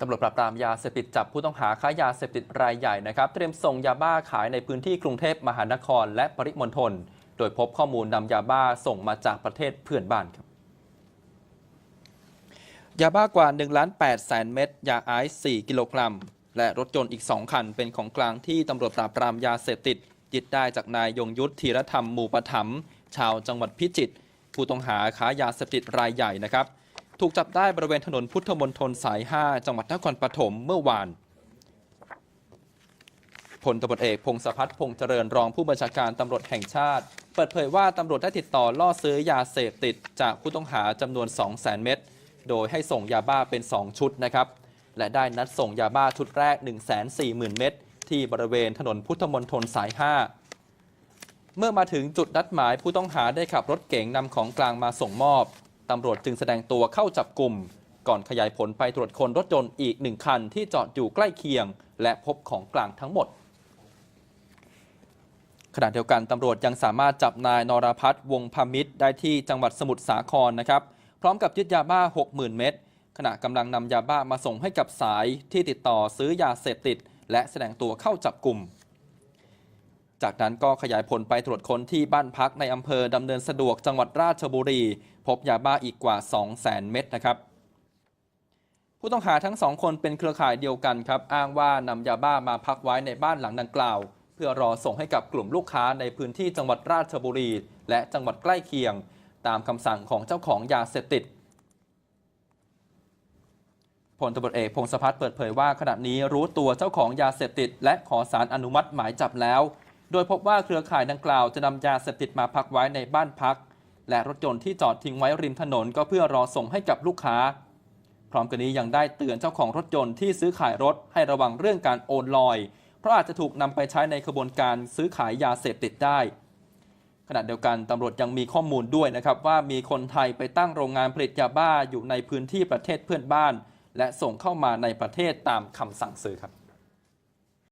ตำรวจปราบปรามยาเสพติดจับผู้ต้องหาค้ายาเสพติดรายใหญ่นะครับ เตรียมส่งยาบ้าขายในพื้นที่กรุงเทพมหานคร และปริมณฑลโดยพบข้อมูลนำยาบ้าส่งมาจากประเทศเพื่อนบ้านครับยาบ้ากว่า1ล้าน8แสนเม็ดยาไอซ์4กิโลกรัม และรถยนต์อีก 2 คันเป็นของกลางที่ตำรวจปราบปรามยาเสพติดยึดได้จากนายยงยุทธธีรธรรมหมู่ปถัมชาวจังหวัดพิจิตรผู้ต้องหาค้ายาเสพติดรายใหญ่นะครับ ถูกจับได้บริเวณถนนพุทธมณฑลสาย 5 จังหวัดนครปฐมเมื่อวานพลตำรวจเอกพงศพัฒน์พงษ์เจริญรองผู้บัญชาการตำรวจแห่งชาติ เปิดเผยว่าตำรวจได้ติดต่อล่อซื้อยาเสพติดจากผู้ต้องหาจำนวน 200,000 เม็ดโดยให้ส่งยาบ้าเป็น 2 ชุดนะครับ และได้นัดส่งยาบ้าชุดแรก 140,000 เม็ดที่บริเวณถนนพุทธมณฑลสาย 5 เมื่อมาถึงจุดนัดหมายผู้ต้องหาได้ขับรถเก๋งนำของกลางมาส่งมอบำรวจจึงแสดงตัวเข้าจับกลุ่ม ก่อนขยายผลไปตรวจคนรถยนต์อีกหนึ่งคันที่จอดอยู่ใกล้เคียง และพบของกลางทั้งหมด ขณะเดียวกันตำรวจยังสามารถจับนายนรพัฒน์วงพามิตรได้ที่จังหวัดสมุทรสาครนะครับ พร้อมกับยึดยาบ้า 60,000 เม็ดขณะกำลังนำยาบ้ามาส่งให้กับสายที่ติดต่อซื้อยาเสพติด และแสดงตัวเข้าจับกลุ่ม จากนั้นก็ขยายผลไปตรวจค้นที่บ้านพักในอำเภอดำเนินสะดวกจังหวัดราชบุรี พบยาบ้าอีกกว่า 200,000 เม็ดนะครับ ผู้ต้องหาทั้งสองคนเป็นเครือข่ายเดียวกันครับ อ้างว่านำยาบ้ามาพักไว้ในบ้านหลังดังกล่าว เพื่อรอส่งให้กับกลุ่มลูกค้าในพื้นที่จังหวัดราชบุรี และจังหวัดใกล้เคียง ตามคำสั่งของเจ้าของยาเสพติดพลตำรวจเอกพงศพัฒน์เปิดเผยว่าขณะนี้รู้ตัวเจ้าของยาเสพติด และขอสารอนุมัติหมายจับแล้ว โดยพบว่าเครือข่ายดังกล่าวจะนำยาเสพติดมาพักไว้ในบ้านพัก และรถยนต์ที่จอดทิ้งไว้ริมถนนก็เพื่อรอส่งให้กับลูกค้า พร้อมกันนี้ยังได้เตือนเจ้าของรถยนต์ที่ซื้อขายรถให้ระวังเรื่องการโอนลอย เพราะอาจจะถูกนำไปใช้ในขบวนการซื้อขายยาเสพติดได้ ขณะเดียวกันตำรวจยังมีข้อมูลด้วยนะครับว่ามีคนไทยไปตั้งโรงงานผลิตยาบ้าอยู่ในพื้นที่ประเทศเพื่อนบ้าน และส่งเข้ามาในประเทศตามคำสั่งซื้อครับ